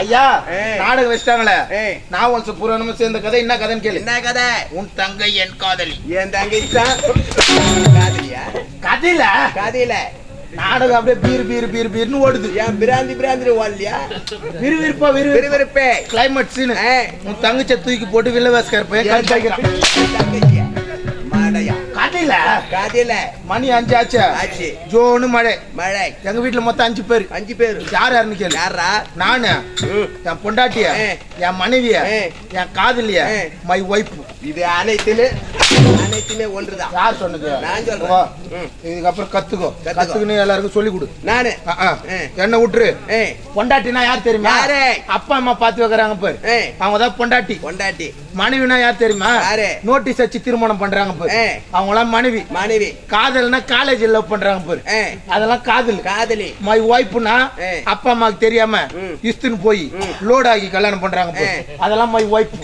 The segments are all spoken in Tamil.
ஐயா. நாடகம் வச்சிட்டாங்களே. நான் ஒன்ஸ் புராணமும் சேர்ந்த கதை என்ன கதைன்னு கேளு. என்ன கதை? உன் தங்கை என் காதலி. என் தங்கச்சி தான் காதலியா? கதையில? காதையில. நாடகம் அப்படியே பீர் பீர் பீர் பீர்னு ஓடுது. ஏன் பிராந்தி பிராந்தி ஓடலையா? விறுவிறுப்பா விறுவிறுப்பு. விறுவிறுப்பே. கிளைமேட் சீனு. உன் தங்கச்ச தூக்கி போட்டு வில்லவாஸ்கர் போய் தங்கச்சியா மாடையா. கதையில காதையில மணி அஞ்சு ஆச்சா. ஆச்சு ஜோனு மழை. மழை. எங்க வீட்டுல மொத்தம் அஞ்சு பேரு. அஞ்சு பேரு. யார் யாருன்னு கேளு யாரா நானு. என் பொண்டாட்டிய. என் மனைவிய. என் காதலிய. மை ஒய்ஃப் இது அனைத்துமே அனைத்துமே ஒன்றுதான். யார் சொன்னது? நான் சொல்றேன். இதுக்கப்புறம் கத்துக்கோ. கத்துக்கோ. கத்துக்குன்னு எல்லாருக்கும் சொல்லி கொடு. நானு. என்ன விட்டுரு. பொண்டாட்டினா யார் தெரியுமா? அப்பா அம்மா பாத்து வைக்கிறாங்க பாரு. அவங்க தான் பொண்டாட்டி. பொண்டாட்டி. மனைவினா யார் தெரியுமா? நோட்டீஸ் வச்சு திருமணம் பண்றாங்க பாரு. அவங்களாம் மனைவி. மனைவி. காதல்னா காலேஜ் லவ் பண்றாங்க பாரு. அதெல்லாம் காதல். காதலி. மை ஒய்ஃப்னா. அப்பா அம்மாக்கு தெரியாம. இஸ்துன்னு போய். லோட் ஆகி கல்யாணம் பண்றாங்க பாரு. அதெல்லாம் மை ஒய்ஃப்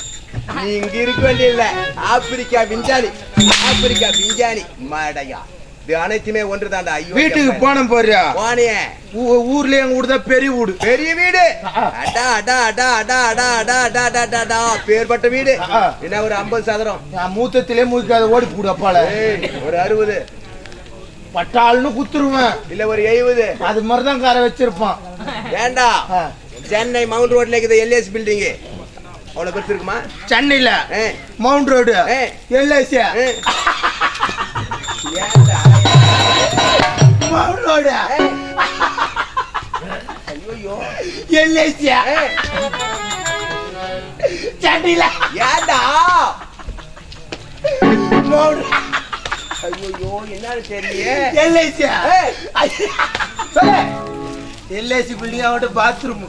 நீ இங்க இருக்க வேண்டியதில்ல. ஆப்பிரிக்கா விஞ்ஞானி. ஆப்பிரிக்கா விஞ்ஞானி. மாடையா. இது அனைத்துமே ஒன்றுதான்டா வீட்டுக்கு எப்பா. போன போறியா? போனியே. ஊ- ஊர்லயே எங்க வீடு தான் பெரிய வீடு. பெரிய வீடு. அடா அடா அடா அடா அடா அடா அடா அடா அடா அடா. பேர்பட்ட வீடு. என்ன ஒரு ஐம்பது சதுரம். நான் மூத்தத்திலே மூக்காத ஓடி போடு அப்பால. ஒரு அறுபது. பட்டாள்னு குத்துருவேன். இல்ல ஒரு எழுபது. அது மாதிரிதான் காரை வச்சிருப்பான். ஏண்டா. சென்னை மவுண்ட் ரோட்ல இருக்குது எல்ஏசி பில்டிங் அவ்வளவு பெருசு இருக்குமா? சென்னையில மவுண்ட் ரோடு. எல்ஐசி போடுறா ஐயோ எல்லைச்சியா சண்டில ஏண்டா மௌடா ஐயோ என்ன தெரியல எல்லைச்சியா சொல்லு எல்ஐசி பில்டிங் அவன்கிட்ட பாத்ரூம்